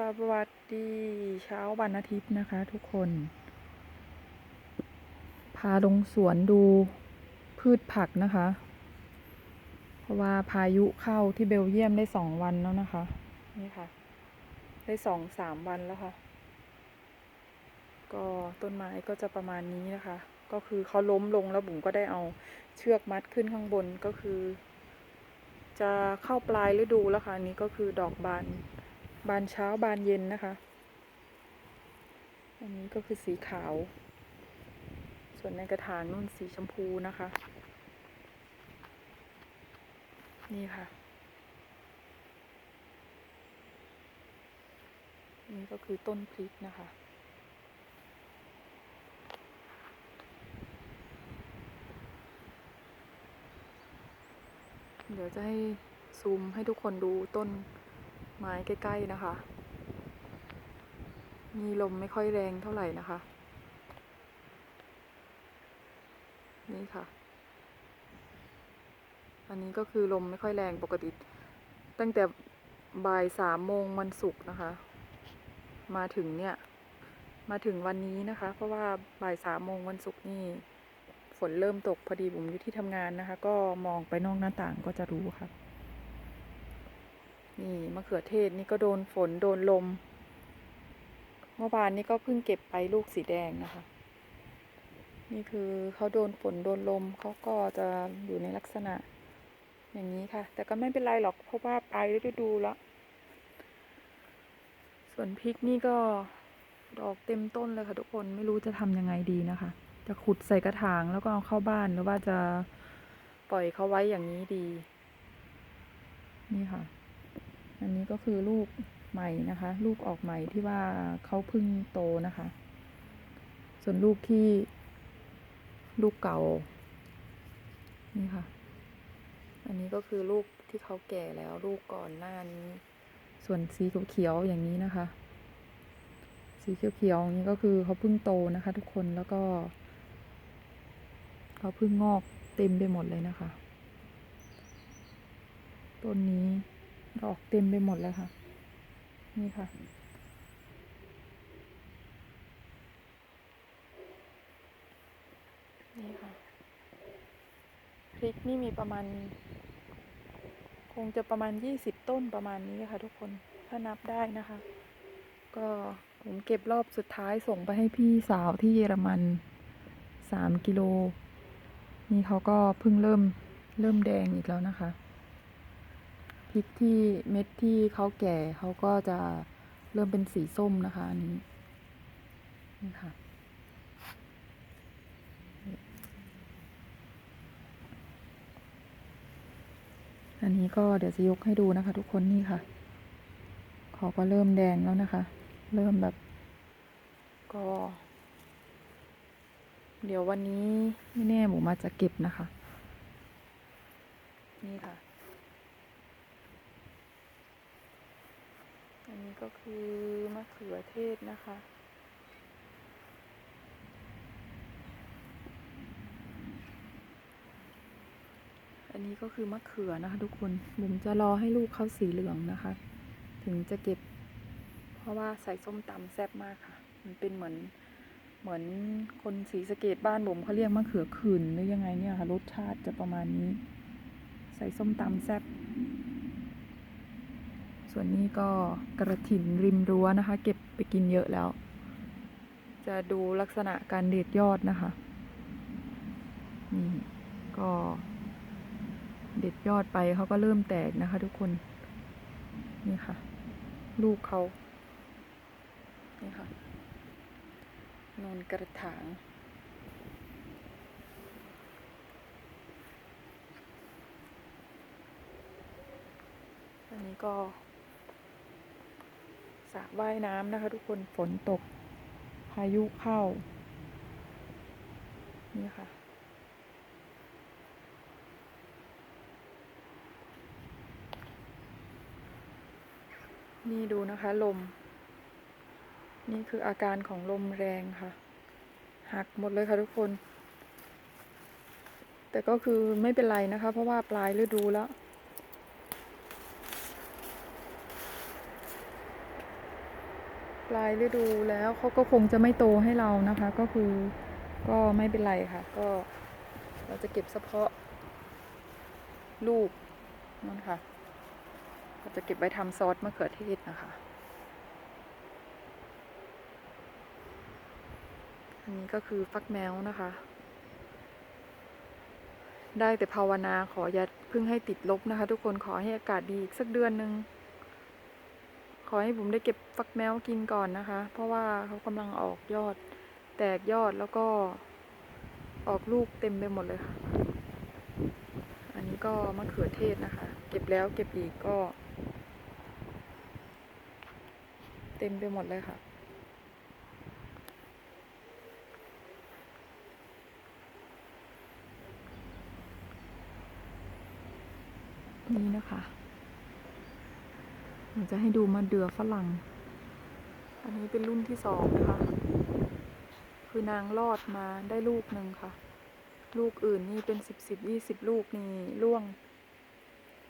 สวัสดีเช้าวันอาทิตย์นะคะทุกคน พาลงสวนดูพืชผักนะคะ เพราะว่าพายุเข้าที่เบลเยียมได้สองวันแล้วนะคะ นี่ค่ะ ได้สองสามวันแล้วค่ะ ก็ต้นไม้ก็จะประมาณนี้นะคะ ก็คือเขาล้มลงแล้วบุ๋มก็ได้เอาเชือกมัดขึ้นข้างบนก็คือ จะเข้าปลายฤดูแล้วค่ะนนี้ก็คือดอกบาน บานเช้าบานเย็นนะคะ อันนี้ก็คือสีขาว ส่วนในกระถางนุ่นสีชมพูนะคะ นี่ค่ะ นี่ก็คือต้นพริกนะคะเดี๋ยวจะให้ซูมให้ทุกคนดูต้น ไม้ใกล้ ๆ นะคะ มีลมไม่ค่อยแรงเท่าไหร่นะคะ นี่ค่ะ อันนี้ก็คือลมไม่ค่อยแรงปกติ ตั้งแต่บ่ายสามโมงวันศุกร์นะคะ มาถึงเนี่ย มาถึงวันนี้นะคะ เพราะว่าบ่ายสามโมงวันศุกร์นี่ฝนเริ่มตกพอดีบุ๋มอยู่ที่ทำงานนะคะ ก็มองไปนอกหน้าต่างก็จะรู้ค่ะ นี่มะเขือเทศนี่ก็โดนฝนโดนลม เมื่อวานนี้ก็เพิ่งเก็บไปลูกสีแดงนะคะ นี่คือเขาโดนฝนโดนลมเขาก็จะอยู่ในลักษณะ อย่างนี้ค่ะ แต่ก็ไม่เป็นไรหรอกเพราะว่าปลายฤดูแล้ว ส่วนพริกนี่ก็ดอกเต็มต้นเลยค่ะทุกคนไม่รู้จะทำยังไงดีนะคะ จะขุดใส่กระถางแล้วก็เอาเข้าบ้านหรือว่าจะปล่อยเขาไว้อย่างนี้ดี นี่ค่ะ อันนี้ก็คือลูกใหม่นะคะ ลูกออกใหม่ที่ว่าเขาพึ่งโตนะคะ ส่วนลูกที่ลูกเก่า นี่ค่ะ อันนี้ก็คือลูกที่เขาแก่แล้วลูกก่อนหน้านี้ ส่วนสีเขียวๆอย่างนี้นะคะ สีเขียวๆอย่างนี้ก็คือเขาเพิ่งโตนะคะ ทุกคนแล้วก็เขาเพิ่งงอกเต็มไปหมดเลยนะคะ ต้นนี้ ดอกเต็มไปหมดเลยค่ะ นี่ค่ะ นี่ค่ะ พริกนี่มีประมาณ คงจะประมาณยี่สิบต้นประมาณนี้ค่ะทุกคน ถ้านับได้นะคะ ก็ผมเก็บรอบสุดท้ายส่งไปให้พี่สาวที่เยอรมันสามกิโล นี่เขาก็เพิ่งเริ่มเริ่มแดงอีกแล้วนะคะ พริกที่เม็ดที่เขาแก่เขาก็จะเริ่มเป็นสีส้มนะคะอันนี้นี่ค่ะอันนี้ก็เดี๋ยวจะยกให้ดูนะคะ ทุกคนนี่ค่ะเขาก็เริ่มแดงแล้วนะคะ เริ่มแบบ ก็ เดี๋ยววันนี้ไม่แน่หมูมาจะเก็บนะคะ นี่ค่ะ อั นนี้ก็คือมะเขือเทศนะคะ อันนี้ก็คือมะเขือนะคะ ทุกคนบุ๋มจะรอให้ลูกเขาสีเหลืองนะคะ ถึงจะเก็บ เพราะว่าใส่ส้มตำแซ่บมากค่ะ มันเป็นเหมือนเหมือนคนสีสเกตบ้านบุ๋มเขาเรียกมะเขือขื่นหรือยังไงเนี่ยค่ะ รสชาติจะประมาณนี้ ใส่ส้มตำแซ่บ ส่วนนี้ก็กระถินริมรั้วนะคะ เก็บไปกินเยอะแล้ว จะดูลักษณะการเด็ดยอดนะคะนี่ก็เด็ดยอดไปเขาก็เริ่มแตกนะคะ ทุกคนนี่ค่ะ ลูกเขานี่ค่ะนอนกระถางอันนี้ก็ ระว่ายน้ำนะคะ ทุกคนฝนตก พายุเข้า นี่ค่ะ นี่ดูนะคะ ลม นี่คืออาการของลมแรงค่ะ หักหมดเลยค่ะทุกคน แต่ก็คือไม่เป็นไรนะคะ เพราะว่าปลายฤดูแล้ว ปลายฤดูแล้วเขาก็คงจะไม่โตให้เรานะคะ ก็คือก็ไม่เป็นไรค่ะ ก็เราจะเก็บเฉพาะลูกนั่นค่ะเราจะเก็บไว้ทำซอสมะเขือเทศนะคะ อันนี้ก็คือฟักแมวนะคะ ได้แต่ภาวนาขออย่าเพิ่งให้ติดลบนะคะ ทุกคนขอให้อากาศดีอีกสักเดือนหนึ่ง ขอให้ผมได้เก็บฟักแมวกินก่อนนะคะ เพราะว่าเขากำลังออกยอด แตกยอดแล้วก็ออกลูกเต็มไปหมดเลยค่ะ อันนี้ก็มะเขือเทศนะคะ เก็บแล้วเก็บอีกก็ เต็มไปหมดเลยค่ะ นี่นะคะ ผมจะให้ดูมะเดือฝรั่ง อันนี้เป็นรุ่นที่สองนะคะ คือนางรอดมาได้ลูกหนึ่งค่ะ ลูกอื่นนี่เป็นสิบสิบยี่สิบลูกนี่ร่วง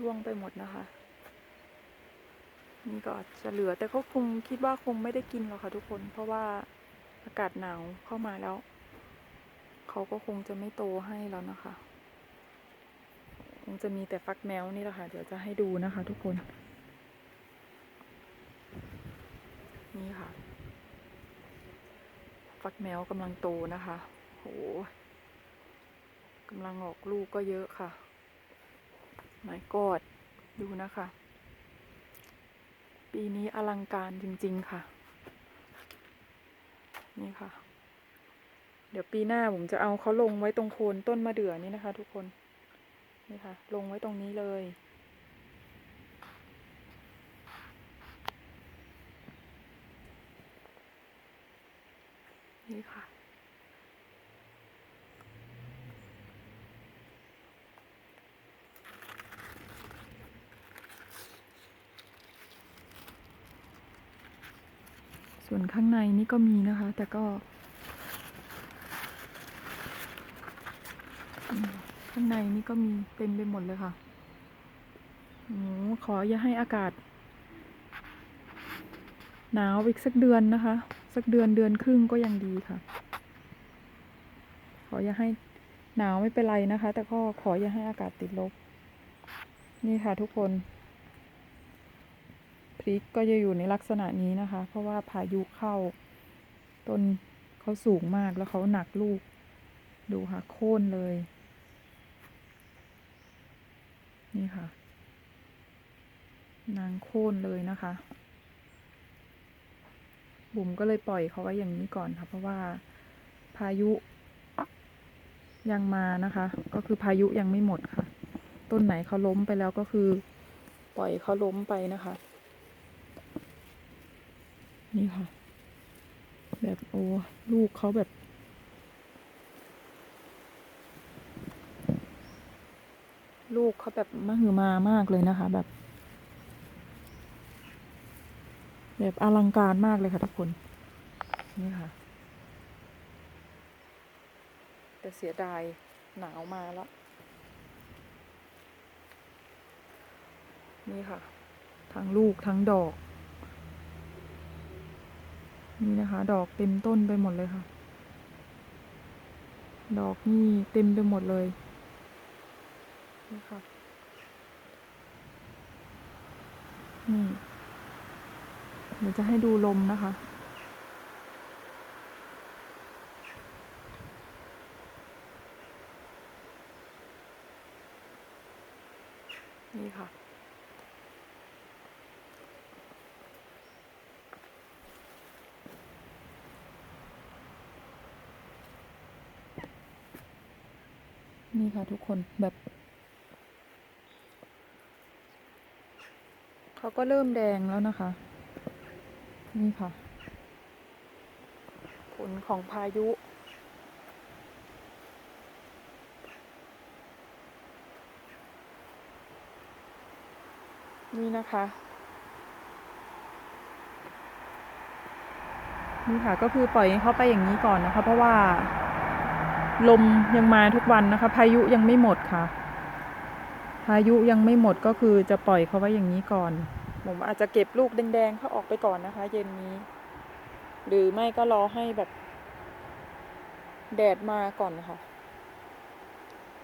ร่วงไปหมดนะคะ นี่ก็อาจจะเหลือแต่เขาคงคิดว่าคงไม่ได้กินหรอกค่ะทุกคน เพราะว่าอากาศหนาวเข้ามาแล้ว เขาก็คงจะไม่โตให้แล้วนะคะ คงจะมีแต่ฟักแมวนี่แหละค่ะ เดี๋ยวจะให้ดูนะคะ ทุกคน นี่ค่ะ ฟักแมวกำลังโตนะคะ โหกำลังออกลูกก็เยอะค่ะหมายกอดดูนะคะ ปีนี้อลังการจริง ๆ ค่ะ นี่ค่ะ เดี๋ยวปีหน้าผมจะเอาเขาลงไว้ตรงโคนต้นมะเดื่อนี่นะคะ ทุกคน นี่ค่ะ ลงไว้ตรงนี้เลย นี่ค่ะ ส่วนข้างในนี่ก็มีนะคะ แต่ก็ ข้างในนี่ก็มีเต็มไปหมดเลยค่ะโอ้ขออย่าให้อากาศ หนาวอีกสักเดือนนะคะ สักเดือนเดือนครึ่งก็ยังดีค่ะ ขออย่าให้หนาวไม่เป็นไรนะคะ แต่ก็ขออย่าให้อากาศติดลบ นี่ค่ะทุกคนพริกก็จะอยู่ในลักษณะนี้นะคะ เพราะว่าพายุเข้า ต้นเขาสูงมากแล้วเขาหนักลูก ดูค่ะโค่นเลย นี่ค่ะ นางโค่นเลยนะคะ บุ๋มก็เลยปล่อยเขาไว้อย่างนี้ก่อนค่ะ เพราะว่าพายุยังมานะคะ ก็คือพายุยังไม่หมดค่ะ ต้นไหนเขาล้มไปแล้วก็คือ ปล่อยเขาล้มไปนะคะ นี่ค่ะ แบบโอ้ลูกเขาแบบ ลูกเขาแบบมหือมามากเลยนะคะ แบบ แบบอลังการมากเลยค่ะทุกคน นี่ค่ะ แต่เสียดายหนาวมาแล้ว นี่ค่ะ ทั้งลูกทั้งดอก นี่นะคะ ดอกเต็มต้นไปหมดเลยค่ะ ดอกนี่เต็มไปหมดเลย นี่ค่ะ นี่ เดี๋ยวจะให้ดูลมนะคะ นี่ค่ะ นี่ค่ะทุกคนแบบเขาก็เริ่มแดงแล้วนะคะ นี่ค่ะ ผลของพายุ นี่นะคะ นี่ค่ะก็คือปล่อยให้เขาไปอย่างนี้ก่อนนะคะ เพราะว่า ลมยังมาทุกวันนะคะ พายุยังไม่หมดค่ะ พายุยังไม่หมดก็คือจะปล่อยเขาไว้อย่างนี้ก่อน ผมอาจจะเก็บลูกแดงๆเขาออกไปก่อนนะคะ เย็นนี้ หรือไม่ก็รอให้แบบ แดดมาก่อนนะคะ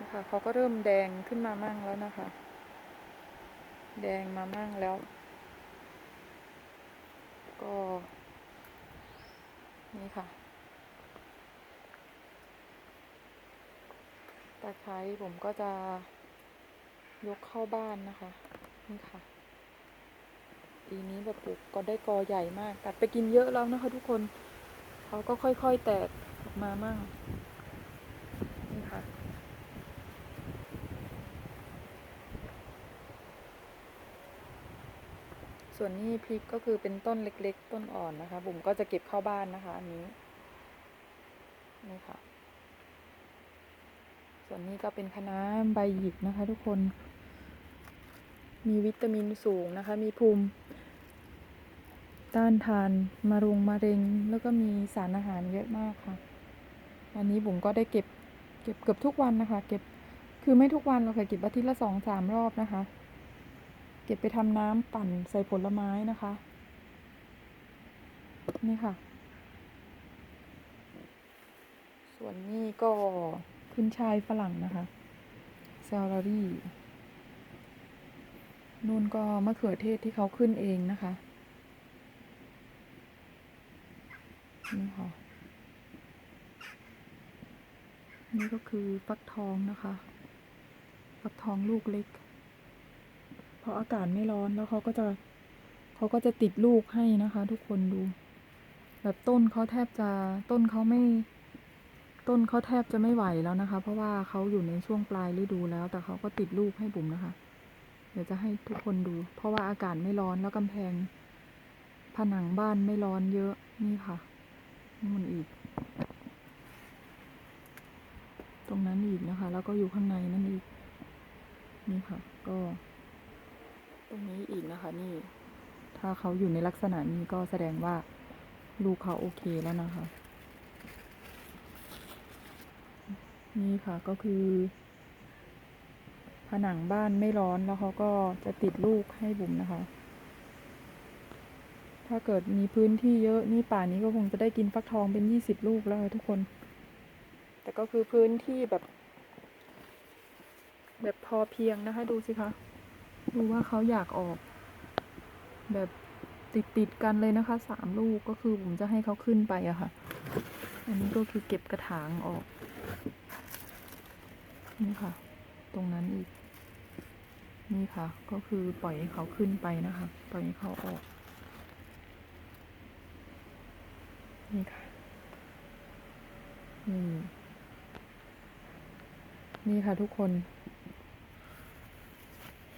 นะคะเขาก็เริ่มแดงขึ้นมามั่งแล้วนะคะ แดงมามั่งแล้ว ก็ นี่ค่ะตะไคร้ผมก็จะยกเข้าบ้านนะคะ นี่ค่ะ ปีนี้แบบปลูกก็ได้กอใหญ่มาก ตัดไปกินเยอะแล้วนะคะทุกคนเขาก็ค่อยๆแตกออกมามั่งนี่ค่ะส่วนนี้พริกก็คือเป็นต้นเล็ก ๆ ต้นอ่อนนะคะบุ๋มก็จะเก็บเข้าบ้านนะคะ อันนี้นี่ค่ะ ส่วนนี้ก็เป็นคะน้าใบหยิกนะคะ ทุกคน มีวิตามินสูงนะคะ มีภูมิต้านทานมารงมะเร็ง แล้วก็มีสารอาหารเยอะมากค่ะ อันนี้บุ๋มก็ได้เก็บเก็บเกือบทุกวันนะคะ เก็บคือไม่ทุกวันหรอกค่ะเก็บอาทิตย์ละสองสามรอบนะคะ เก็บไปทำน้ำปั่นใส่ผลไม้นะคะ นี่ค่ะ ส่วนนี้ก็ขึ้นชายฝรั่งนะคะซาลารี่ นู่นก็มะเขือเทศที่เขาขึ้นเองนะคะ นี่ค่ะ นี่ก็คือฟักทองนะคะ ฟักทองลูกเล็ก เพราะอากาศไม่ร้อนแล้วเขาก็จะเขาก็จะติดลูกให้นะคะ ทุกคนดู แบบต้นเขาแทบจะต้นเขาไม่ ต้นเขาแทบจะไม่ไหวแล้วนะคะ เพราะว่าเขาอยู่ในช่วงปลายฤดูแล้ว แต่เขาก็ติดลูกให้บุ๋มนะคะ เดี๋ยวจะให้ทุกคนดู เพราะว่าอากาศไม่ร้อนแล้วกำแพง ผนังบ้านไม่ร้อนเยอะนี่ค่ะนู่นอีก ตรงนั้นอีกนะคะ แล้วก็อยู่ข้างในนั่นอีก นี่ค่ะ ก็ ตรงนี้อีกนะคะ นี่ ถ้าเขาอยู่ในลักษณะนี้ก็แสดงว่าลูกเขาโอเคแล้วนะคะ นี่ค่ะก็คือ นังบ้านไม่ร้อนแล้วเขาก็จะติดลูกให้บุ๋มนะคะ ถ้าเกิดมีพื้นที่เยอะนี่ป่านนี้ก็คงจะได้กินฟักทองเป็นยี่สิบลูกแล้วทุกคน แต่ก็คือพื้นที่แบบ แบบพอเพียงนะคะ ดูสิคะดูว่าเขาอยากออก แบบติดติดกันเลยนะคะสามลูกก็คือผมจะให้เขาขึ้นไปอะค่ะ อันนี้ก็คือเก็บกระถางออก นี่ค่ะ ตรงนั้นอีก นี่ค่ะ ก็คือปล่อยให้เขาขึ้นไปนะคะ ปล่อยให้เขาออก นี่ค่ะนี่นี่ค่ะทุกคน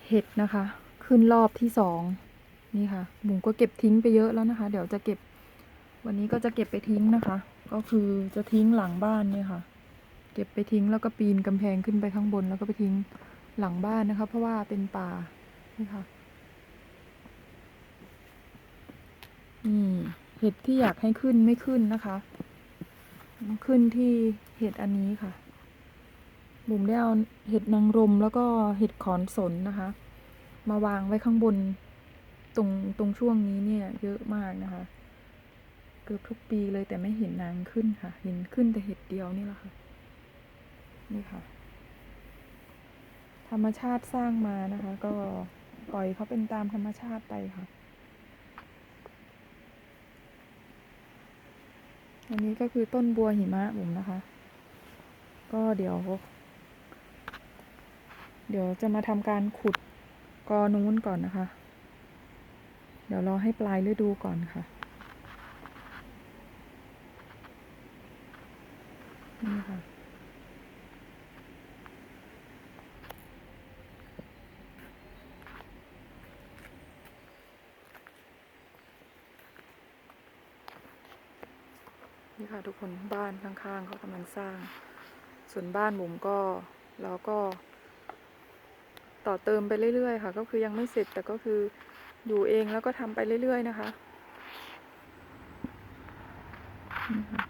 เห็ดนะคะ ขึ้นรอบที่สอง นี่ค่ะ บุ๋มก็เก็บทิ้งไปเยอะแล้วนะคะ เดี๋ยวจะเก็บ วันนี้ก็จะเก็บไปทิ้งนะคะ ก็คือจะทิ้งหลังบ้านเนี่ยค่ะ เก็บไปทิ้งแล้วก็ปีนกำแพงขึ้นไปข้างบนแล้วก็ไปทิ้ง หลังบ้านนะคะ เพราะว่าเป็นป่านี่ค่ะนี่เห็ดที่อยากให้ขึ้นไม่ขึ้นนะคะ ขึ้นที่เห็ดอันนี้ค่ะบุ๋มได้เอาเห็ดนางรมแล้วก็เห็ดขอนสนนะคะ มาวางไว้ข้างบนตรงตรงช่วงนี้เนี่ย เยอะมากนะคะ เกือบทุกปีเลยแต่ไม่เห็นนางขึ้นค่ะ เห็นขึ้นแต่เห็ดเดียวนี่แหละค่ะ นี่ค่ะ ธรรมชาติสร้างมานะคะ ก็ปล่อยเขาเป็นตามธรรมชาติไปค่ะ อันนี้ก็คือต้นบัวหิมะบุ๋มนะคะ ก็เดี๋ยว เดี๋ยวจะมาทำการขุดกอนู้นก่อนนะคะ เดี๋ยวรอให้ปลายฤดูก่อนค่ะนี่ค่ะ ทุกคนบ้านข้างๆเขากำลังสร้าง ส่วนบ้านบุ๋มก็เราก็ ต่อเติมไปเรื่อยๆ ค่ะ ก็คือยังไม่เสร็จแต่ก็คืออยู่เองแล้วก็ทำไปเรื่อยๆนะคะนี่ค่ะ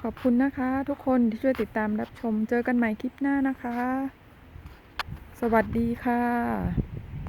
ขอบ คุณนะคะ ทุกคนที่ช่วยติดตามรับชม เจอกันใหม่คลิปหน้านะคะ สวัสดีค่ะ